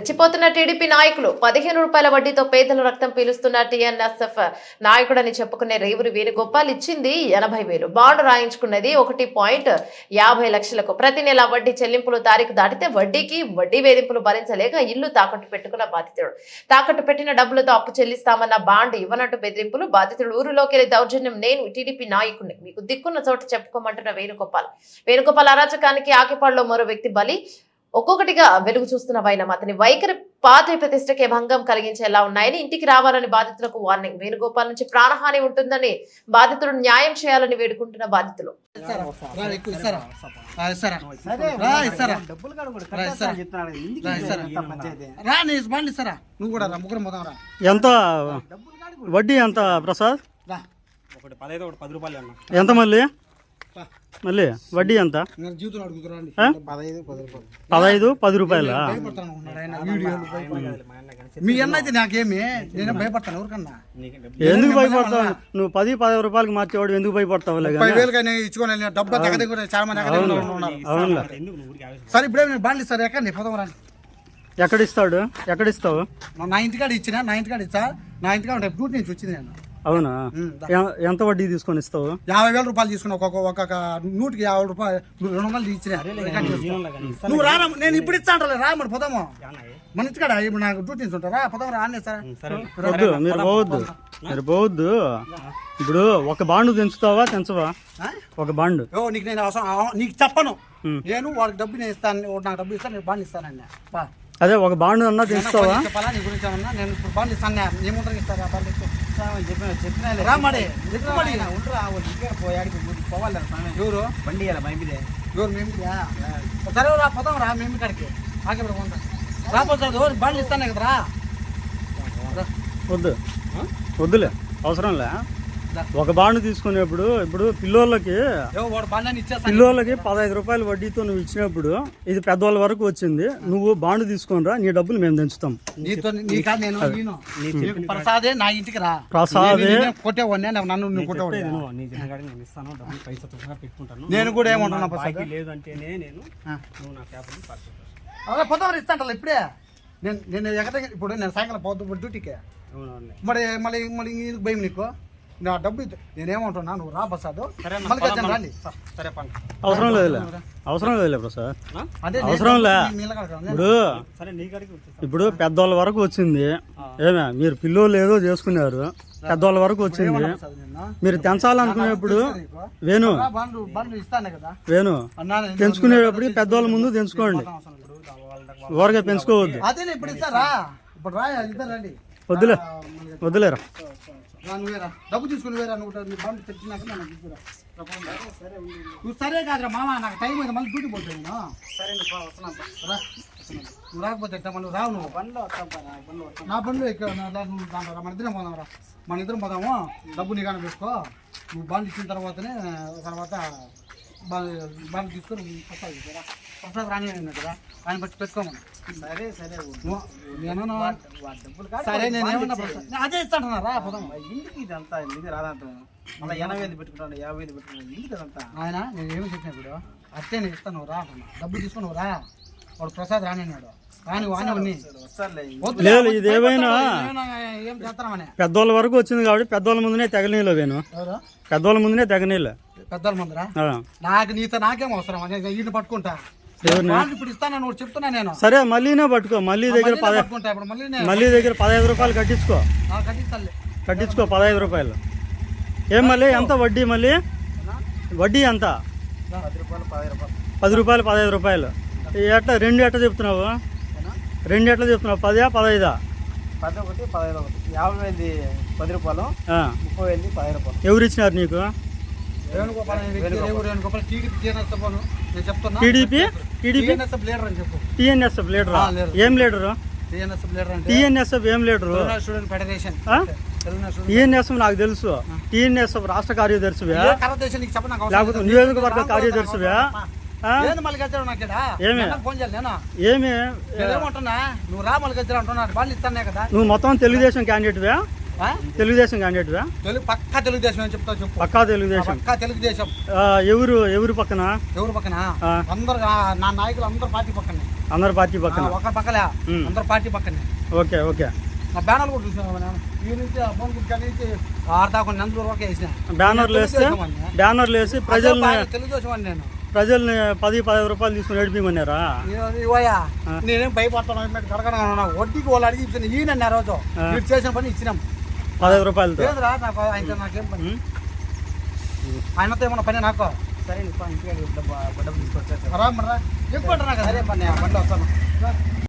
చచ్చిపోతున్న TDP నాయకులు పదిహేను రూపాయల వడ్డీతో పేదల రక్తం పీలుస్తున్న టీఎన్ఎస్ఎఫ్ నాయకుడని చెప్పుకునే రేవురి వేణుగోపాల్ ఇచ్చింది ఎనభై వేలు. బాండ్ రాయించుకున్నది ఒకటి పాయింట్ యాభై లక్షలకు. ప్రతి నెల వడ్డీ చెల్లింపులు తారీఖు దాటితే వడ్డీకి వడ్డీ వేధింపులు భరించలేక ఇల్లు తాకట్టు పెట్టుకున్న బాధితుడు. తాకట్టు పెట్టిన డబ్బులతో అప్పు చెల్లిస్తామన్న బాండ్ ఇవ్వనట్టు బెదిరింపులు బాధితుడు. ఊరిలోకి వెళ్ళి దౌర్జన్యం నేను టీడీపీ నాయకుడిని. మీకు దిక్కున్న చోట చెప్పుకోమంటున్న వేణుగోపాల్. వేణుగోపాల్ అరాచకానికి ఆకిపాడులో మరో వ్యక్తి బలి ఒక్కొక్కటిగా వెలుగు చూస్తున్న వైనం. అతని వైఖరి పార్టీ ప్రతిష్టకే భంగం కలిగించేలా ఉన్నాయని ఇంటికి రావాలని బాధితులకు వార్నింగ్. వేణుగోపాల్ నుంచి ప్రాణహాని ఉంటుందని బాధితుడు న్యాయం చేయాలని వేడుకుంటున్న బాధితులు. ఎంత వడ్డీ ఎంత ప్రసాద్? రా ఒకటి పదహైదు ఒకటి పది రూపాయలు అన్న. ఎంత మళ్ళీ. మళ్ళీ వడ్డీ ఎంత? పదహైదు పది రూపాయలు. మా అన్న కానీ మీ అన్న అయితే నాకేమి? నేను భయపడతాను ఎవరికన్నా? ఎందుకు భయపడతావు నువ్వు పది పదహారు రూపాయలకి మార్చేవాడు ఎందుకు ఆవేశం సరే ఇప్పుడే నేను బండి ఇస్తారు. ఎక్కడ పోదాం రండి. ఎక్కడిస్తాడు? ఎక్కడిస్తావు? నా- నా ఇంటికాడ ఇచ్చిన నా ఇంటికాడ ఇచ్చా నా ఇంటికాడ డ్యూటీ నుంచి వచ్చింది నేను. అవునా? ఎంత వడ్డీ తీసుకొని ఇస్తావు? యాభై వేల రూపాయలు తీసుకున్నా ఒక్కొక్క ఒక్కొక్క నూటికి యాభై రూపాయలు రెండు వందలు ఇచ్చిన. నువ్వు రారా నేను ఇప్పుడు ఇస్తా అంటలే రా మరి పోదాము? మన ఇంటికాడ ఇప్పుడు నాకు డ్యూటీ నుంచి ఉంటారా పోదాం రా అన్నీ సార్. వద్దు మీరు పోవద్దు. మీరు పోవద్దు. ఇప్పుడు ఒక బాండు తెంచుతావా తెంచవా? ఒక బాండు. ఓ నీకు నేను అవసరం అవ- నీకు చెప్పను. నేను వాడికి డబ్బు నేను ఇస్తాను నాకు డబ్బు ఇస్తాను నేను బాండ్ ఇస్తానండి. అదే ఒక బాండు అన్నా నేను తెంచుతావా? నీ గురించి ఏమన్నా? నేను ఇప్పుడు బాండ్ ఇస్తాను ఏముంటారు ఇస్తారా? బాండ్ ఇస్తాను. చెప్పిన చెప్పినా రా మరి ఎక్కువ మరి ఉండరా వాళ్ళు ఇక్కడ పోయాడికి పోవాలి స్వామి ఎవరు బండి ఇవ్వాలి మైపిదే ఎవరు మేము సరే రా పోదాం రా మేము ఇక్కడికి ఆగే పోతాం రాపోతాడు బాండ్ ఇస్తానే కదరా రా. వద్దు వద్దులే అవసరంలే దా. ఒక బాండు తీసుకునేప్పుడు ఇప్పుడు పిల్లోళ్ళకి పిల్లోళ్ళకి పదహైదు రూపాయల వడ్డీతో నువ్వు ఇచ్చినప్పుడు ఇది పెద్దవాళ్ళ వరకు వచ్చింది. నువ్వు బాండు తీసుకొని రా నీ డబ్బులు మేము నీకు ప్రసాదే నా ఇంటికి రా. ప్రసాదే? కొట్టేవాడిని నన్ను నేను కూడా ఏమంటున్నా ప్రసాద్ బాకీ లేదు అంటేనే నేను. నువ్వు నా అదే పొద్దున ఇస్తాంటలే ఇప్పుడే? నేను నేను ఎక్కడ ఇప్పుడు నేను సాయంకాలం పోతు డ్యూటీకి. అవును మరి మళ్ళీ మళ్ళీ భయం నీకు? నా డబ్బు ఇద్దు. నేనేమంటున్నా? నువ్వు రా ప్రసాద్. సరే సరే పండు. అవసరం లేదులే. అవసరం లేదులే ప్రసాద్. అదే అవసరం లే. ఇప్పుడు సరే నీ కాడికి వచ్చేస్తా. ఇప్పుడు పెద్దవాళ్ళ వరకు వచ్చింది. ఏమే మీరు పిల్లోళ్ళు ఏదో చేసుకున్నారు. పెద్దవాళ్ళ వరకు వచ్చింది. నిన్న? మీరు తెంచాలనుకునేప్పుడు వేణు. రా, బండ్లు బండ్లు ఇస్తానే కదా. వేణు అన్నా నేను- తెంచుకునేటప్పుడు పెద్దవాళ్ళ ముందు తెంచుకోండి ఊరగా పెంచుకోవద్దు. అదే నేను ఇప్పుడు ఇస్తారా ఇప్పుడు రా ఇద్దరు రండి. వద్దులే. వద్దులేరా? నువ్వేరా డబ్బు తీసుకుని వేరా నువ్వు నీ బండి తెచ్చినాక తీసుకురా నువ్వు సరే కాదురా మామ నాకు టైం అయితే మళ్ళీ డ్యూటీ పోతాను నేను. సరే నువ్వు వస్తున్నాను రా వస్తున్నాను. నువ్వు రాకపోతే ఎట్టా మళ్ళీ రావు నువ్వు. బండ్లో వస్తాను నా బండ్లో ఇక్కడ దాంట్లో. మన ఇద్దరం పోదాం రా. మన ఇద్దరం పోదాము? డబ్బు నీ కానీ తీసుకో నువ్వు బండి ఇచ్చిన తర్వాతనే తర్వాత బండి తీసుకొని ప్రసాద్ తీసుకురా ప్రసాద్ రాని కదా ఆయన బట్టి పెట్టుకోమని. సరే సరే నేను డబ్బులు సరే నేను ఏమన్నా అదే ఇస్తాంటున్నా రా పోదాం. ఇంటికి ఇదంతా? ఇది రాదంతా మళ్ళీ ఎనభై వేలు పెట్టుకుంటాను యాభై వేలు పెట్టుకుంటాను ఇంటికి అదంతా ఆయన నేను ఏమి చెప్పిన ఇప్పుడు అట్టే నేను ఇస్తాను రా అంటున్నా. డబ్బు తీసుకుని రా. వాడు ప్రసాద్ రానన్నాడు. రాని వాని వస్తారులే లేదు ఇది ఏమైనా ఏం చేస్తామని పెద్దవాళ్ళ వరకు వచ్చింది కాబట్టి పెద్దవాళ్ళ ముందునే తెగనీళ్ళు వేణు ఎవరు? పెద్దవాళ్ళ ముందునే తెగనీళ్ళు ముందరా ఆ. నాకు నీతో నాకేం అవసరం? నేను వీటిని పట్టుకుంటా. వాళ్ళు ఇప్పుడు ఇస్తానని ఒకటి చెప్తున్నా నేను. సరే మళ్ళీనే పట్టుకో. మళ్ళీ దగ్గర మళ్ళీ నేను. నేను దగ్గర పదహైదు రూపాయలు కట్టించుకో. కట్టించుకో పదహైదు రూపాయలు. ఏం మళ్ళీ? ఎంత వడ్డీ మళ్ళీ? వడ్డీ ఎంత? పది రూపాయలు పది రూపాయలు. పది రూపాయలు పదహైదు రూపాయలు. ఎట్లా రెండు ఎట్లా చెప్తున్నావు? రెండు ఎట్లా చెప్తున్నావు? పదా పదహైదా? పది ఒకటి పదహైదు ఒకటి. యాభై వేలది పది రూపాయలు. ముప్పై వేలది పది రూపాయలు. ఎవరు ఇచ్చినారు నీకు టీడీపీ టీడీపీ? టీఎన్ఎస్ఎఫ్ లీడరా. ఏం లీడరు? టీఎన్ఎస్ఎఫ్ ఏం లీడరు? Student federation. టీఎన్ఎస్ఎఫ్ నాకు తెలుసు. టీఎన్ఎస్ఎఫ్ రాష్ట్ర కార్యదర్శివే? లేకపోతే. నియోజకవర్గ కార్యదర్శివే? నువ్వు రా మళ్ళీ గచ్చాడు అంటున్నాడు వాళ్ళు ఇస్తానే కదా. నువ్వు మొత్తం తెలుగుదేశం క్యాండిడేట్వే ఆ? తెలుగుదేశం క్యాండిడేట్వే తెలుగు పక్కా తెలుగుదేశం చెప్తా చెప్పు. పక్కా తెలుగుదేశం. పక్కా తెలుగుదేశం. ఎవరు ఎవరు పక్కన? ఎవరు పక్కన. అందరు నా- నాయకులు అందరు పార్టీ పక్కనే. అందరు పార్టీ పక్కన. ఒక పక్కలే. ఉమ్. అందరు పార్టీ పక్కనే. Okay okay. ఆ బ్యానర్లు కూడా చూసాను ఈ నుంచి నుంచి ఆడతా కొన్ని నందులు వరకు వేసిన. బ్యానర్లు వేస్తే బ్యానర్లు వేసి ప్రజల్ని తెలుగుదేశం అని నేను. ప్రజల్ని పది పదిహేను రూపాయలు తీసుకుని ఏడిపిమన్నారా ఇవ్వయ్యా. నేనేం భయపడతాను కడగడ వడ్డీకి వాళ్ళు అడిగి ఇచ్చిన ఈయన రోజు. మీరు చేసిన పని ఇచ్చినాం. పదహైదు రూపాయలతో? లేదురా నాకు ఆయనతో నాకేం పని. ఆయనతో ఏమన్నా పని నాకు? సరే ఇంటికి డబ్బు డబ్బు తీసుకొచ్చా రా మరి రా ఎక్కువ కదా. సరే పని బండి వస్తాను.